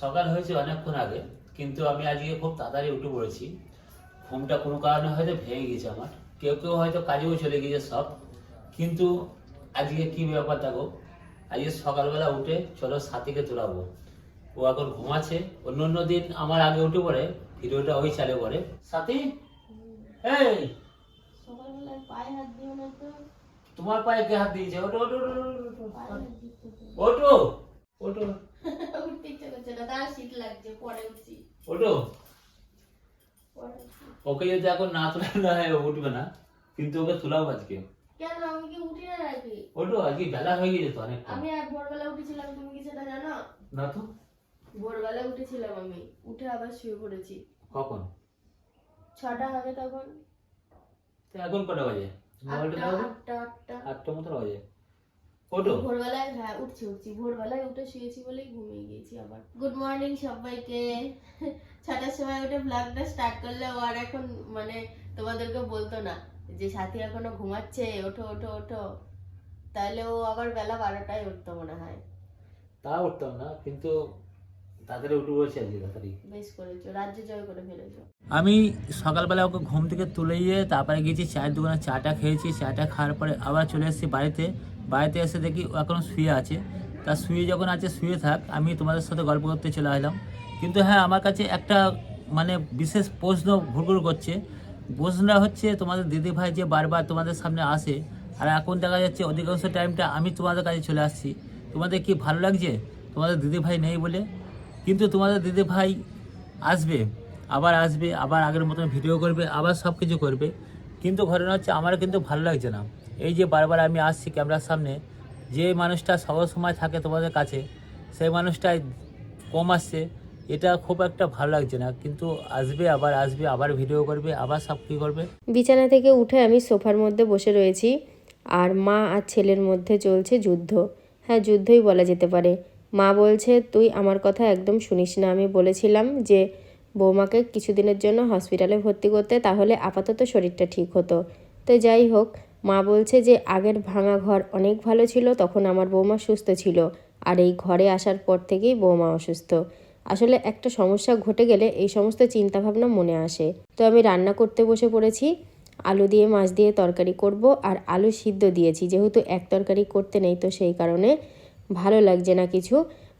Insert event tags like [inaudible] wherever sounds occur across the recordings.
সকাল হয়েছে অনেকক্ষণ আগে কিন্তু আমি আজকে খুব তাড়াতাড়ি উঠে পড়েছি। ঘুমটা কোনো কারণে হয়তো ভেঙে গেছে আমার। কেউ কেউ হয়তো কাজেও চলে গিয়েছে সব। কিন্তু আজকে কি ব্যাপার দেখো আজকে সকালবেলা উঠে চলো সাথীকে তোলাবো। ও এখন ঘুমাচ্ছে। অন্য অন্য দিন আমার আগে উঠে পড়ে ভিডিওটা ওই চালে পড়ে সাথী? এই! তোমার পায়ে কে হাত দিয়েছে? ওটো ওটো ওটো, ওটো, ওটো, উঠতে ইচ্ছে করছে না তার শীত লাগছে পরে উঠছি। ওটো? ওকে যদি এখন না তোলা না হয় উঠবে না। কিন্তু ওকে তোলাও আজকে। কেন? আমি কি উঠি না নাকি? ওটো আজকে বেলা হয়ে গেছে তো অনেকটা। আমি আর ভোরবেলা উঠেছিলাম তুমি কি সেটা জানো? না তো। ভোরবেলা উঠেছিলাম আমি উঠে আবার শুয়ে পড়েছি। কখন? ছটা হবে তখন। এখন কটা বাজে। আটটা আটটা আটটা। মতো বাজে। ওটো ভোরবেলায় হ্যাঁ উঠছি উঠছি। ভোরবেলায় উঠে শুয়েছি বলেই ঘুমিয়ে গিয়েছি আবার। গুড মর্নিং সবাইকে। ছটার সময় উঠে ব্লগটা স্টার্ট করলে ও আর এখন মানে তোমাদেরকে বলতো না যে সাথী এখনও ঘুমাচ্ছে ওঠো ওঠো ওঠো। তাহলে ও আবার বেলা বারোটায় উঠতো মনে হয়। তা উঠতাম না কিন্তু তাড়াতাড়ি উঠে পড়েছি আজকে তাড়াতাড়ি। বেশ করেছ রাজ্য জয় করে ফেলেছো। আমি সকালবেলা ওকে ঘুম থেকে তুলে গিয়ে তারপরে গেছি চায়ের দোকানে চাটা খেয়েছি চাটা খাওয়ার পরে আবার চলে এসেছি বাড়িতে। বাড়িতে এসে দেখি এখন শুয়ে আছে। তা শুয়ে যখন আছে, শুয়ে থাক, আমি তোমাদের সাথে গল্প করতে চলে আসলাম। কিন্তু হ্যাঁ আমার কাছে একটা মানে বিশেষ প্রশ্ন ঘুরঘুর করছে। প্রশ্নটা হচ্ছে, তোমাদের দিদি ভাই যে বারবার তোমাদের সামনে আসে, আর এখন দেখা যাচ্ছে অধিকাংশ টাইমটা আমি তোমাদের কাছে চলে আসছি। তোমাদের কি ভালো লাগছে? তোমাদের দিদি ভাই নেই বলে। কিন্তু তোমাদের দিদি ভাই আসবে, আবার আসবে, আবার আগের মতন ভিডিও করবে, আবার সব কিছু করবে। কিন্তু ঘটনা হচ্ছে, আমার কিন্তু ভালো লাগছে না। এই যে বারবার আমি আসছি ক্যামেরার সামনে, যে মানুষটা সব সময় থাকে তোমাদের কাছে, সেই মানুষটাই কম আসছে, এটা খুব একটা ভালো লাগছে না। কিন্তু আসবে, আবার আসবে, আবার ভিডিও করবে, আবার সব কী করবে? বিছানা থেকে উঠে আমি সোফার মধ্যে বসে রয়েছি, আর মা আর ছেলের মধ্যে চলছে যুদ্ধ। হ্যাঁ যুদ্ধই বলা যেতে পারে। মা বলছে, তুই আমার কথা একদম শুনিস না। আমি বলেছিলাম যে বৌমাকে কিছুদিনের জন্য হসপিটালে ভর্তি করতে তাহলে আপাতত শরীরটা ঠিক হতো। তো যাই হোক, মা বলছে যে আগের ভাঙা ঘর অনেক ভালো ছিল, তখন আমার বৌমা সুস্থ ছিল। আর এই ঘরে আসার পর থেকেই বৌমা অসুস্থ। আসলে একটা সমস্যা ঘটে গেলে এই সমস্ত চিন্তাভাবনা মনে আসে। তো আমি রান্না করতে বসে পড়েছি। আলু দিয়ে, মাছ দিয়ে তরকারি করব আর আলু সিদ্ধ দিয়েছি। যেহেতু এক তরকারি করতে নেই তো সেই কারণে ভালো লাগছে না কিছু।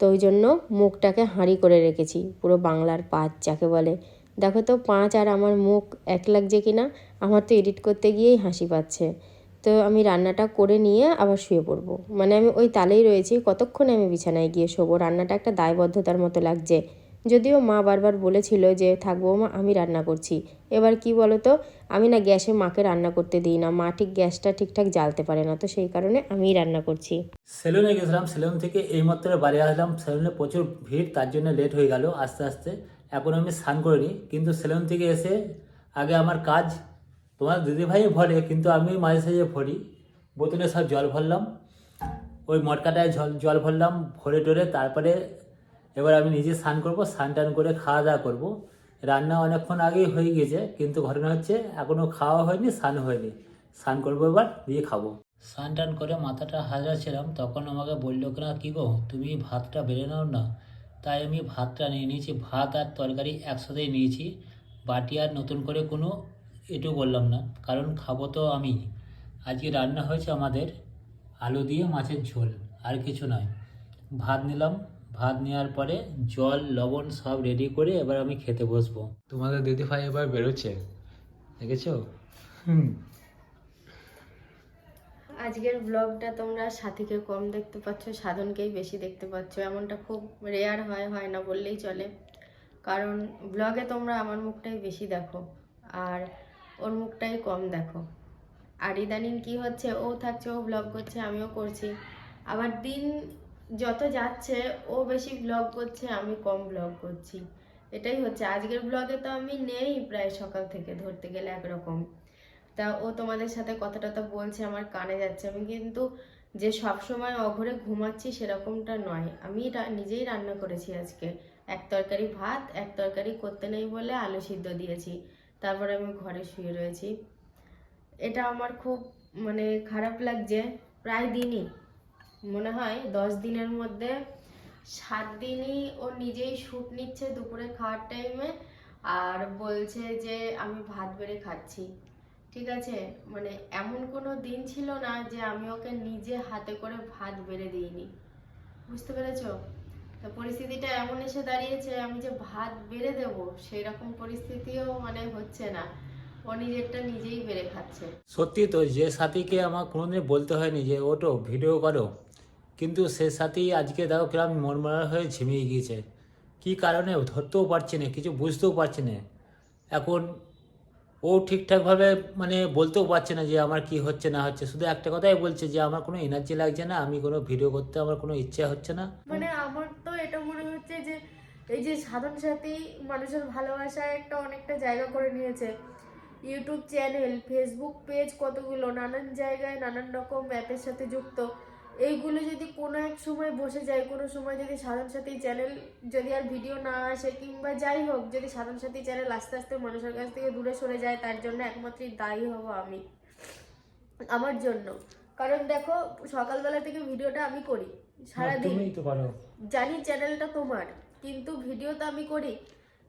তো ওই জন্য মুখটাকে হাঁড়ি করে রেখেছি, পুরো বাংলার পাঁচ যাকে বলে। দেখো তো, পাঁচ আর আমার মুখ এক লাগছে কি না, আমার তো এডিট করতে গিয়েই হাসি পাচ্ছে। তো আমি রান্নাটা করে নিয়ে আবার শুয়ে পড়ব। মানে আমি ওই তালেই রয়েছি, কতক্ষণে আমি বিছানায় গিয়ে শোবো? রান্নাটা একটা দায়বদ্ধতার মতো লাগছে। যদিও মা বারবার বলেছিল যে থাকব মা আমি রান্না করছি। এবার কি বলো তো আমি না গ্যাসে মাকে রান্না করতে দিই না। মা ঠিক গ্যাসটা ঠিকঠাক জ্বালতে পারে না, তো সেই কারণে আমিই রান্না করছি। সেলুনে গেছিলাম, সেলুন থেকে এইমাত্র বাড়ি আসলাম। সেলুনে প্রচুর ভিড়, তার জন্য লেট হয়ে গেল আস্তে আস্তে। এখন আমি স্নান করিনি, কিন্তু সেলুন থেকে এসে আগে আমার কাজ, তোমার দিদিভাই ভরে কিন্তু আমি মাঝে সাঝে ভরি। বোতলে সব জল ভরলাম, ওই মটকাটায় জল জল ভরলাম, ভরে টরে তারপরে এবার আমি নিজে স্নান করব, স্নান টান করে খাওয়া দাওয়া করব। রান্না অনেকক্ষণ আগেই হয়ে গেছে, কিন্তু ঘটনা হচ্ছে এখনও খাওয়া হয়নি, স্নান হয়নি। স্নান করব এবার, দিয়ে খাব। স্নান টান করে মাথাটা হাজাচ্ছিলাম, তখন আমাকে বলল, কিনা, কী গো, তুমি ভাতটা বেড়ে নাও না? তাই আমি ভাতটা নিয়ে নিয়েছি, ভাত আর তরকারি একসাথেই নিয়েছি। বাটি আর নতুন করে কোনো এটু বললাম না, কারণ খাব তো আমি। আজকে রান্না হয়েছে আমাদের আলু দিয়ে মাছের ঝোল, আর কিছু নয়। ভাত নিলাম ভাত নেওয়ার পরে জল লবণ সব রেডি করে এবার আমি খেতে বসবো। তোমাদের দিদি ভাই এবার বেরোচ্ছে দেখেছ? হুম। আজকের ব্লগটা তোমরা সাথীকে কম দেখতে পাচ্ছ সাধনকেই বেশি দেখতে পাচ্ছ। এমনটা খুব রেয়ার হয় হয় না বললেই চলে। কারণ ব্লগে তোমরা আমার মুখটাই বেশি দেখো আর ওর মুখটাই কম দেখো। আর ইদানিং কী হচ্ছে ও থাকছে ও ব্লগ করছে আমিও করছি। আবার দিন যত যাচ্ছে, ও বেশি ব্লগ করছে, আমি কম ব্লগ করছি। এটাই হচ্ছে। আজকের ব্লগে তো আমি নেই প্রায় সকাল থেকে, ধরতে গেলে একরকম। তা ও তোমাদের সাথে কথা টথা বলছে, আমার কানে যাচ্ছে। আমি কিন্তু যে সব সময় অঘরে ঘুমাচ্ছি সেরকমটা নয়। আমি নিজেই রান্না করেছি আজকে। এক তরকারি ভাত, এক তরকারি করতে নেই বলে আলু সিদ্ধ দিয়েছি। তারপরে আমি ঘরে শুয়ে রয়েছি। এটা আমার খুব মানে খারাপ লাগছে। প্রায় দিনই মনে হয় দশ দিনের মধ্যে সাত দিনই ও নিজেই শ্যুট নিচ্ছে দুপুরে খাওয়ার টাইমে আর বলছে যে আমি ভাত বেড়ে খাচ্ছি। ঠিক আছে? মানে এমন কোনো দিন ছিল না যে আমি ওকে নিজে হাতে করে ভাত বেড়ে দিইনি। বুঝতে পেরেছ? তো পরিস্থিতিটা এমন এসে দাঁড়িয়েছে, আমি যে ভাত বেড়ে দেব সেই রকম পরিস্থিতিও মানে হচ্ছে না। ও নিজেরটা নিজেই বেড়ে খাচ্ছে। সত্যি তো, যে সাথীকে আমার কোনোদিন বলতে হয়নি যে ওটো ভিডিও করো। কিন্তু সে সাথেই আজকে দেখো কিরম মনমরা হয়ে ঝিমিয়ে গিয়েছে। কী কারণে? ধরতেও পারছি না, কিছু বুঝতেও পারছি না। এখন ও ঠিকঠাকভাবে মানে বলতেও পারছে না যে আমার কি হচ্ছে, না হচ্ছে। শুধু একটা কথাই বলছে যে আমার কোনো এনার্জি লাগছে না, আমি কোনো ভিডিও করতে আমার কোনো ইচ্ছা হচ্ছে না। মানে আমার তো এটা মনে হচ্ছে যে এই যে সাধন সাথী মানুষের ভালোবাসায় একটা অনেকটা জায়গা করে নিয়েছে। ইউটিউব চ্যানেল ফেসবুক পেজ কতগুলো, নানান জায়গায় নানান রকম অ্যাপের সাথে যুক্ত। এইগুলো যদি কোনো এক সময় বসে যায় কোনো সময় যদি সাধন সাথী চ্যানেল যদি আর ভিডিও না আসে কিংবা যাই হোক যদি সাধন সাথী চ্যানেল আস্তে আস্তে মানুষের কাছ থেকে দূরে সরে যায় তার জন্য একমাত্রই দায়ী হব আমি আমার জন্য। কারণ দেখো সকালবেলা থেকে ভিডিওটা আমি করি সারাদিন। তো পারো। জানি চ্যানেলটা তোমার কিন্তু ভিডিও তো আমি করি।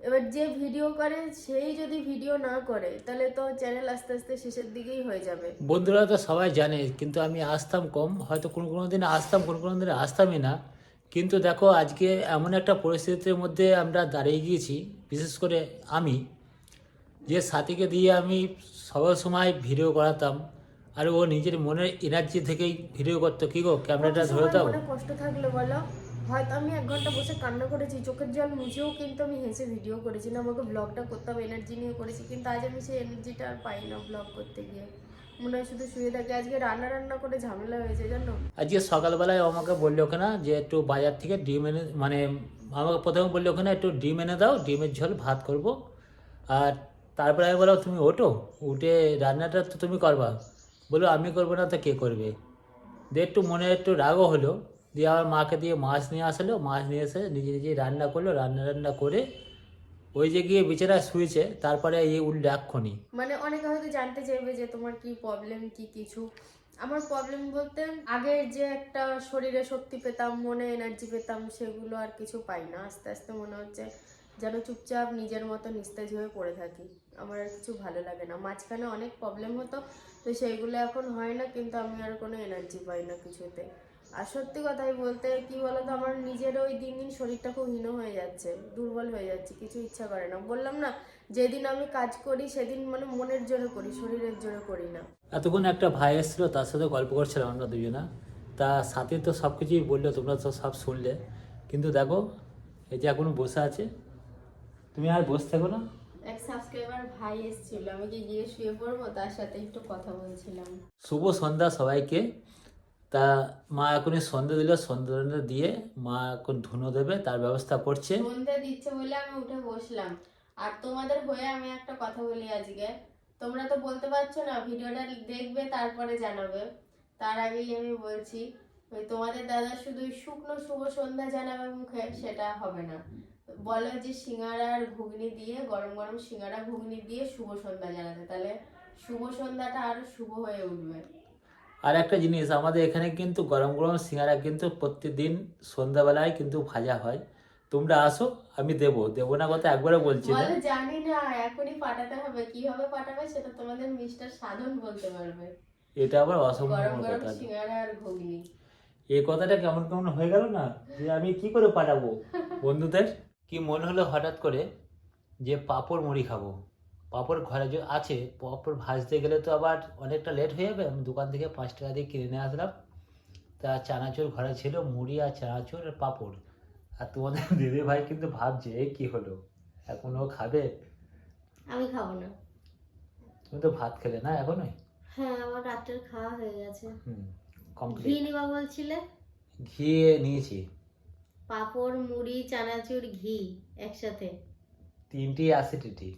এবার যে ভিডিও করে সেই যদি ভিডিও না করে তাহলে তো চ্যানেল আস্তে আস্তে শেষের দিকেই হয়ে যাবে। বন্ধুরা তো সবাই জানে কিন্তু আমি আসতাম কম। হয়তো কোনো কোনো দিন আসতাম কোনো কোনো দিন আসতামই না। কিন্তু দেখো আজকে এমন একটা পরিস্থিতির মধ্যে আমরা দাঁড়িয়ে গিয়েছি বিশেষ করে আমি যে সাথীকে দিয়ে আমি সব সময় ভিডিও করাতাম আর ও নিজের মনের এনার্জি থেকেই ভিডিও করতো। কি গো ক্যামেরাটা ধরে দাও। কষ্ট থাকলে বলো হয়তো আমি এক ঘণ্টা বসে কান্না করেছি, চোখের জল মুছেও কিন্তু আমি হেসে ভিডিও করেছি না, আমাকে ব্লগটা করতে হবে এনার্জি নিয়ে করেছি, কিন্তু আজ আমি সেই এনার্জিটা আর পাই না ব্লগ করতে গিয়ে। মনে হয় শুধু শুয়ে থাকে। আজকে রান্না রান্না করে ঝামেলা হয়েছে, জানো? আজকে সকালবেলায় আমাকে বলল ওখানে যে, একটু বাজার থেকে ডিম এনে মানে আমাকে প্রথমে বলল ওখানে একটু ডিম এনে দাও, ডিমের ঝোল ভাত করব। আর তারপরে আমি বললাম, তুমি ওঠো, উঠে রান্নাটা তো তুমি করবা। বলল, আমি করব না, তো কে করবে? দিয়ে একটু মনে, একটু রাগও হলো। দিয়ে আবার মাকে দিয়ে মাছ নিয়ে আসলো, মাছ নিয়ে এসে নিজে নিজেই রান্না করল, রান্না রান্না করে ওই যে গিয়ে বিছানায় শুয়েছে, তারপরে এই উঠলে এক্ষুনি মানে অনেকে হয়তো জানতে চাইবে যে তোমার কি প্রবলেম কি কিছু? আমার প্রবলেম বলতে আগে যে একটা শরীরে শক্তি পেতাম, মনে এনার্জি পেতাম, সেগুলো আর কিছু পাই না। আস্তে আস্তে মনে হচ্ছে যেন চুপচাপ নিজের মতো নিস্তেজ হয়ে পড়ে থাকি। আমার আর কিছু ভালো লাগে না। মাঝখানে অনেক প্রবলেম হতো, তো সেইগুলো এখন হয় না, কিন্তু আমি আর কোনো এনার্জি পাই না কিছুতে। আর সত্যি কথাই বলতে কি বলতো আমার নিজের ওই দিন দিন শরীরটা খুব হীন হয়ে যাচ্ছে দুর্বল হয়ে যাচ্ছে কিছু ইচ্ছা করে না। বললাম না যেদিন আমি কাজ করি সেদিন মানে মনের জোরে করি শরীরের জোরে করি না। এতক্ষণ একটা ভাই এসেছিল তার সাথে গল্প করছিলাম আমরা দুজনা। তা সাথে তো সব কিছুই বলল তোমরা তো সব শুনলে। কিন্তু দেখো এই যে এখন বসে আছে তুমি আর বসে থাকো না। এক সাবস্ক্রাইবার ভাই এসেছিল আমি কি গিয়ে শুয়ে পড়ব? তার সাথে একটু কথা বলছিলাম। শুভ সন্ধ্যা সবাইকে। তা মা এখনই সন্ধে দিল সন্ধ্যা দিয়ে মা এখন ধুনো দেবে, তার ব্যবস্থা করছে। সন্ধ্যা দিচ্ছে বলে আমি উঠে বসলাম। আর তোমাদের হয়ে আমি একটা কথা বলি আজকে। তোমরা তো বলতে পারছ না, ভিডিওটা দেখবে, তারপরে জানাবে। তার আগেই আমি বলছি, ওই তোমাদের দাদা শুধু শুকনো শুভ সন্ধ্যা জানাবে মুখে, সেটা হবে না। বলে যে সিঙ্গারা আর ঘুগনি দিয়ে, গরম গরম সিঙ্গারা ঘুগনি দিয়ে শুভ সন্ধ্যা জানাতে। তাহলে শুভ সন্ধ্যাটা আরও শুভ হয়ে উঠবে। আর একটা জিনিস আমাদের এখানে কিন্তু গরম গরম সিঙ্গারা কিন্তু প্রতিদিন সন্ধ্যাবেলায় কিন্তু ভাজা হয়। তোমরা আসো আমি দেবো। দেবো না কথা একবারে বলছি না। জানি না এখনই পাঠাতে হবে। কীভাবে পাঠাবে সেটা তোমাদের মিস্টার সাধন বলতে পারবে। এটা আবার অসম্ভব গরম গরম কথা। সিঙ্গারা আর ঘুগনি। এই কথাটা কেমন কেমন হয়ে গেল না? যে আমি কি করে পাঠাবো বন্ধুদের? কি মনে হলো হঠাৎ করে যে পাঁপড় মুড়ি খাব? পাঁপড় ঘরে যে আছে পাঁপড় ভাজতে গেলে তো আবার অনেকটা লেট হয়ে যাবে। আমি দোকান থেকে পাঁচ টাকা দিয়ে কিনে নিয়ে আসলাম। তা চানাচুর ঘরে ছিল মুড়ি আর চানাচুর আর পাঁপড়। আর তোমাদের [laughs] দিদি ভাই কিন্তু ভাবছে এ কি হলো? এখন ও খাবে? আমি খাব না। তুমি তো ভাত খেলে না এখনই? হ্যাঁ আমার রাতের খাওয়া হয়ে গেছে। হুম ঘি কমপ্লিট নিবা বলছিলে? ঘি নিয়েছি। পাঁপড় মুড়ি চানাচুর ঘি একসাথে। তিনটি অ্যাসিডিটি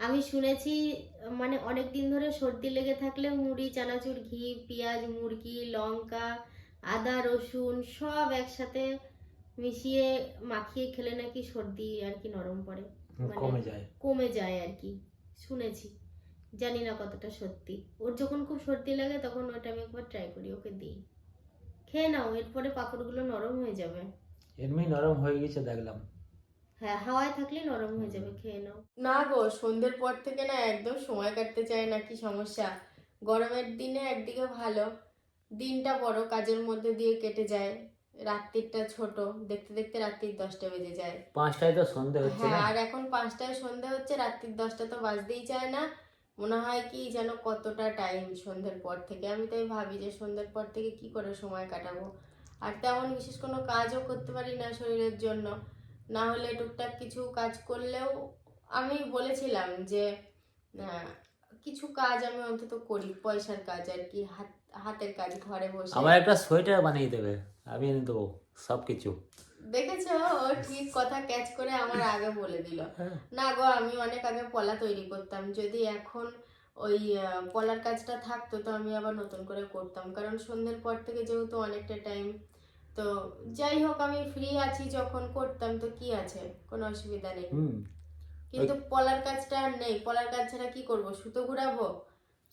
আমি শুনেছি মানে অনেক দিন ধরে সর্দি লেগে থাকলে মুড়ি চানাচুর ঘি পেঁয়াজ মুরগি লঙ্কা আদা রসুন সব একসাথে মিশিয়ে মাখিয়ে খেলে নাকি সর্দি আর কি নরম পড়ে। মানে- কমে যায়। কমে যায় আর কি। শুনেছি। জানি না কতটা সত্যি। ওর যখন খুব সর্দি লাগে তখন ওটা আমি একবার ট্রাই করি ওকে দিই। খেয়ে নাও এরপরে পাঁপড়গুলো নরম হয়ে যাবে। এমনি নরম হয়ে গেছে দেখলাম। হ্যাঁ হাওয়ায় থাকলে নরম হয়ে যাবে খেয়ে নাও। না গো সন্ধ্যের পর থেকে না একদম সময় কাটতে চায় না কি সমস্যা? গরমের দিনে একদিকে ভালো দিনটা বড় কাজের মধ্যে দিয়ে কেটে যায়। রাত্রিটা ছোট দেখতে দেখতে রাত্রির দশটা বেজে যায়। পাঁচটায় তো সন্ধে হচ্ছে হ্যাঁ না? আর এখন পাঁচটায় সন্ধে হচ্ছে রাত্রির দশটা তো বাজতেই চায় না। মনে হয় কি যেন কতটা টাইম সন্ধ্যের পর থেকে। আমি তাই ভাবি যে সন্ধ্যের পর থেকে কি করে সময় কাটাবো? আর তেমন বিশেষ কোনো কাজও করতে পারি না শরীরের জন্য। না হলে টুকটাক কিছু কাজ করলেও আমি বলেছিলাম যে কিছু কাজ আমি অন্তত করি পয়সার কাজ আর কি হাত হাতের কাজ ঘরে বসে। আমার একটা সোয়েটার বানিয়ে দেবে আমি এনে দেবো সব কিছু দেখেছ? ও ঠিক কথা ক্যাচ করে আমার আগে বলে দিল। [laughs] না গো আমি অনেক আগে পলা তৈরি করতাম যদি এখন ওই পলার কাজটা থাকতো তো আমি আবার নতুন করে করতাম। কারণ সন্ধ্যের পর থেকে যেহেতু অনেকটা টাইম তো যাই হোক আমি ফ্রি আছি যখন করতাম তো কি আছে? কোনো অসুবিধা নেই। কিন্তু পলার কাজটা আর নেই। পলার কাজ ছাড়া কি করব? সুতো ঘুরাবো?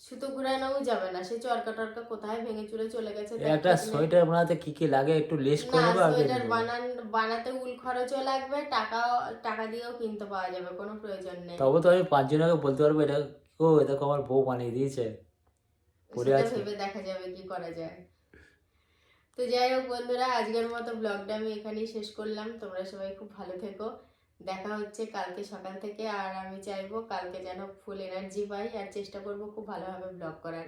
সুতো ঘুরানোও যাবে না। সে চরকা টরকা কোথায় ভেঙে চুরে চলে গেছে একটা সোয়েটার বানাতে কি কি লাগে? একটু লিস্ট করে দিয়ে সোয়েটার বানান বানাতে উল খরচও লাগবে টাকাও টাকা দিয়েও কিনতে পাওয়া যাবে কোনো প্রয়োজন নেই। তবে তো আমি পাঁচজনকে বলতে পারব এটা ও দেখো আমার বউ বানিয়ে দিয়েছে। আছে। ভেবে দেখা যাবে কি করা যায়। তো যাই হোক বন্ধুরা, আজকের মতো ব্লগটা আমি এখানেই শেষ করলাম। তোমরা সবাই খুব ভালো থেকো। দেখা হচ্ছে কালকে সকাল থেকে। আর আমি চাইব কালকে যেন ফুল এনার্জি পাই। আর চেষ্টা করব খুব ভালোভাবে ব্লগ করার।